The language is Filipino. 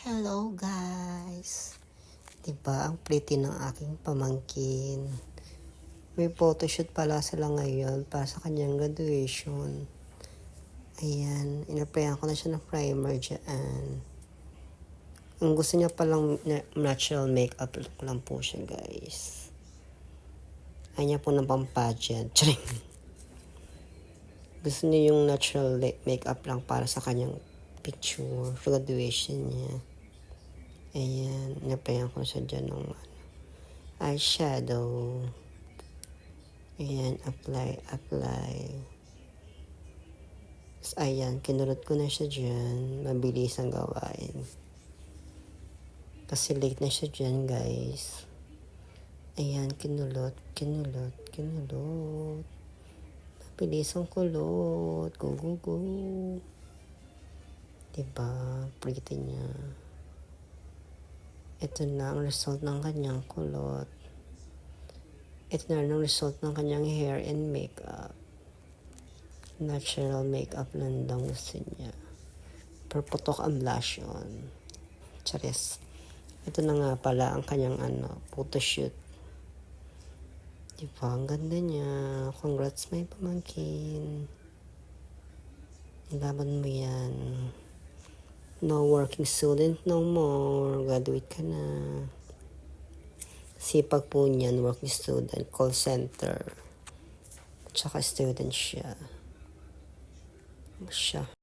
Hello guys! Diba ang pretty ng aking pamangkin? May photoshoot pala sila ngayon para sa kanyang graduation. Ayan, inaprayan ko na siya ng primer dyan. Ang gusto niya palang na- natural makeup look lang po siya guys. Ayaw niya po ng pampagent. Charing. Gusto niya yung natural makeup lang para sa kanyang picture, graduation niya. Ayan, napayan ko siya dyan ng ano, eyeshadow. Ayan, apply, apply. Tapos, ayan, kinurot ko na siya dyan. Mabilis ang gawain. Kasi late na siya dyan, guys. Ayan, kinulot, kinulot, kinulot. Mabilis ang kulot. Go, go, go. Diba? Pretty niya. Ito na ang result ng kanyang kulot. Ito na ang result ng kanyang hair and makeup. Natural makeup lang daw gusto niya. Perputok ang blush on. Charis. Ito na nga pala ang kanyang ano, photoshoot. Diba? Ang ganda niya. Congrats may pamangkin. Laban mo yan. No working student no more. Graduate ka na. Sipag po niyan, working student, call center. Tsaka student siya. Siya.